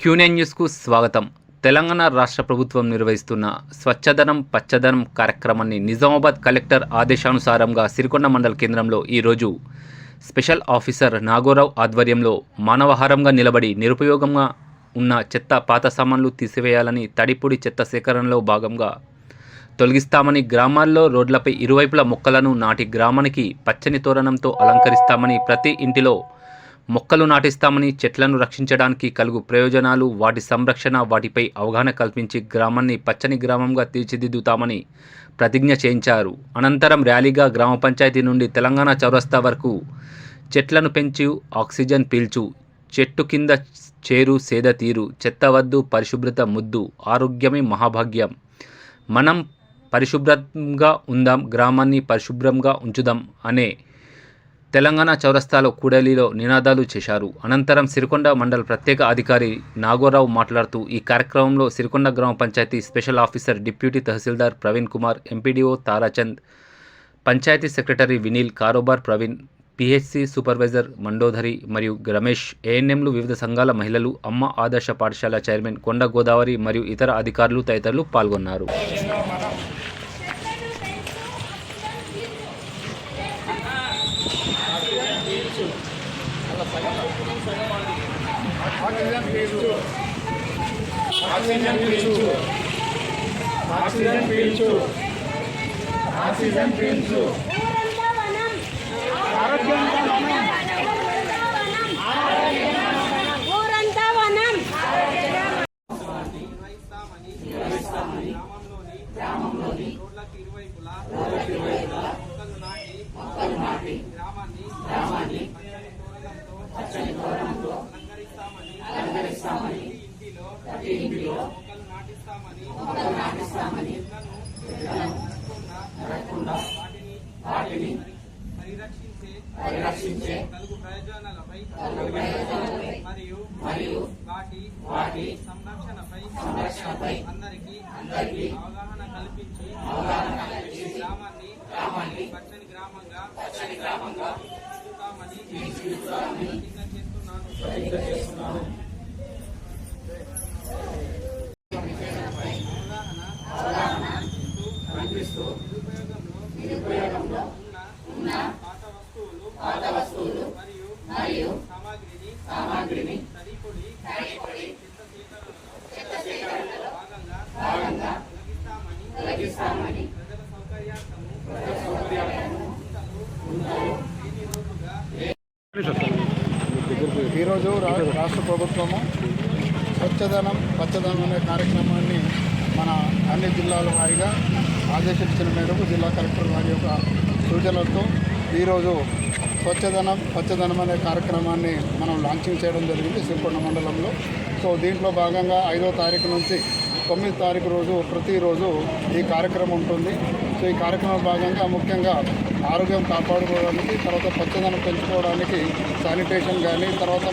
క్యూనెన్ న్యూస్కు స్వాగతం. తెలంగాణ రాష్ట్ర ప్రభుత్వం నిర్వహిస్తున్న స్వచ్ఛదనం పచ్చదనం కార్యక్రమాన్ని నిజామాబాద్ కలెక్టర్ ఆదేశానుసారంగా సిరికొండ మండల కేంద్రంలో ఈరోజు స్పెషల్ ఆఫీసర్ నాగోరావు ఆధ్వర్యంలో మానవహారంగా నిలబడి నిరుపయోగంగా ఉన్న చెత్త పాత సామాన్లు తీసివేయాలని తడిపొడి చెత్త సేకరణలో భాగంగా తొలగిస్తామని గ్రామాల్లో రోడ్లపై ఇరువైపుల మొక్కలను నాటి గ్రామానికి పచ్చని తోరణంతో అలంకరిస్తామని ప్రతి ఇంటిలో మొక్కలు నాటిస్తామని చెట్లను రక్షించడానికి కలుగు ప్రయోజనాలు వాటి సంరక్షణ వాటిపై అవగాహన కల్పించి గ్రామాన్ని పచ్చని గ్రామంగా తీర్చిదిద్దుతామని ప్రతిజ్ఞ చేయించారు. అనంతరం ర్యాలీగా గ్రామ పంచాయతీ నుండి తెలంగాణ చౌరస్తా వరకు చెట్లను పెంచు ఆక్సిజన్ పీల్చు చెట్టు కింద చేరు సేద తీరు చెత్త వద్దు పరిశుభ్రత ముద్దు ఆరోగ్యమే మహాభాగ్యం. మనం పరిశుభ్రంగా ఉందాం గ్రామాన్ని పరిశుభ్రంగా ఉంచుదాం అనే తెలంగాణ చౌరస్తాలో కూడలిలో నినాదాలు చేశారు. అనంతరం సిరికొండ మండల ప్రత్యేక అధికారి నాగోరావు మాట్లాడుతూ ఈ కార్యక్రమంలో సిరికొండ గ్రామ panchayat special officer deputy tahsildar Praveen Kumar MPDO Tarachand panchayat secretary Vineel కారోబార్ Praveen PHC supervisor Mandodari మరియు రమేష్ ఏఎన్ఎంలు వివిధ సంఘాల మహిళలు అమ్మ ఆదర్శ పాఠశాల చైర్మన్ కొండ గోదావరి మరియు ఇతర అధికారులు తదితరులు పాల్గొన్నారు. ఆక్సిజన్ పీల్చు ఆక్సిజన్ పీల్చు ఆక్సిజన్ పీల్చు ఆక్సిజన్ పీల్చు ఊరంతా వనం రోడ్లకు ఇరువైపులా మొక్కలు నాటి గ్రామాన్ని పచ్చని తోరణంతో అలంకరిస్తామని ప్రతి ఇంటిలో మొక్కలు నాటిస్తామని చెట్లను నరకకుండా వాటిని పరిరక్షించే కలుగు ప్రయోజనాలపై మరియు వాటి సంరక్షణపై అందరికీ అవగాహన కల్పించి గ్రామాన్ని పచ్చని గ్రామంగా తీర్చిదిద్దుతామని ప్రతిజ్ఞ చేస్తున్నాను నిరుపయోగంలో ఉన్న పాత వస్తువులు మరియు సామాగ్రిని తడిపొడి చెత్త సేకరణలో భాగంగా తొలగిస్తామని ఈరోజు రా- రాష్ట్ర ప్రభుత్వము స్వచ్ఛదనం పచ్చదనం అనే కార్యక్రమాన్ని మన అన్ని జిల్లాల వారీగా ఆదేశించిన మేరకు జిల్లా కలెక్టర్ వారి యొక్క సూచనలతో ఈరోజు స్వచ్ఛదనం పచ్చదనం అనే కార్యక్రమాన్ని మనం లాంచింగ్ చేయడం జరిగింది శ్రీకొండ మండలంలో. సో దీంట్లో భాగంగా ఐదో తారీఖు నుంచి తొమ్మిది తారీఖు రోజు ప్రతిరోజు ఈ కార్యక్రమం ఉంటుంది. సో ఈ కార్యక్రమం భాగంగా ముఖ్యంగా ఆరోగ్యం కాపాడుకోవడానికి తర్వాత పచ్చదనం పెంచుకోవడానికి శానిటేషన్ కానీ తర్వాత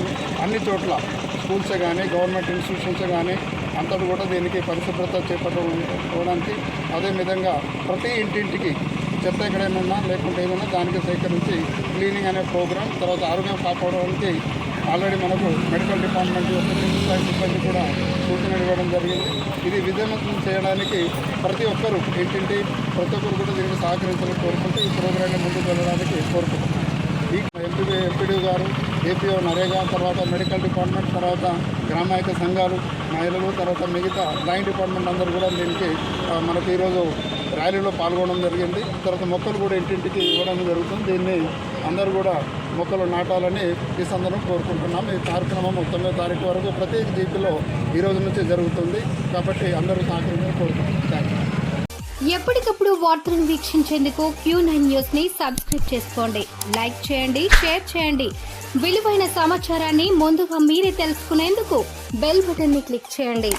అన్ని చోట్ల స్కూల్స్ కానీ గవర్నమెంట్ ఇన్స్టిట్యూషన్స్ కానీ అంతటి కూడా దీనికి పరిశుభ్రత చేపట్టుకోవడానికి అదేవిధంగా ప్రతి ఇంటింటికి చెత్త ఎక్కడైనా ఉన్నా లేకుంటే ఏదైనా దానికి సేకరించి క్లీనింగ్ అనే ప్రోగ్రామ్ తర్వాత ఆరోగ్యం కాపాడడానికి ఆల్రెడీ మనకు మెడికల్ డిపార్ట్మెంట్ యొక్క సివిల్ సిబ్బంది కూడా సూచన ఇవ్వడం జరిగింది. ఇది విజయవంతం చేయడానికి ప్రతి ఒక్కరూ ఇంటింటి ప్రతి ఒక్కరు కూడా దీనికి సహకరించాలని కోరుకుంటూ ఈ ప్రోగ్రాన్ని ముందుకు వెళ్ళడానికి కోరుకుంటున్నాను ఈ ఎంపీ ఎంపీడీ గారు ఏపీఓ నరేగా తర్వాత మెడికల్ డిపార్ట్మెంట్ తర్వాత గ్రామాయక సంఘాలు మహిళలు తర్వాత మిగతా లైన్ డిపార్ట్మెంట్ అందరూ కూడా దీనికి మనకు ఈరోజు ర్యాలీలో పాల్గొనడం జరిగింది. తర్వాత మొక్కలు కూడా ఇంటింటికి ఇవ్వడం జరుగుతుంది. దీన్ని అందరూ కూడా మొక్కలు నాటాలని ఈ సందర్భం కోరుకుంటున్నాం. ఈ కార్యక్రమం తొమ్మిదో తారీఖు వరకు ప్రతి జీపీలో ఈ రోజు నుంచి జరుగుతుంది. కాబట్టి అందరూ సహకరించాలని కోరుకుంటున్నాం. ఎప్పటికప్పుడు వార్తలను వీక్షించేందుకు క్యూ నైన్ న్యూస్ని సబ్స్క్రైబ్ చేసుకోండి. లైక్ చేయండి షేర్ చేయండి. విలువైన సమాచారాన్ని ముందుగా మీరే తెలుసుకునేందుకు బెల్ బటన్ని క్లిక్ చేయండి.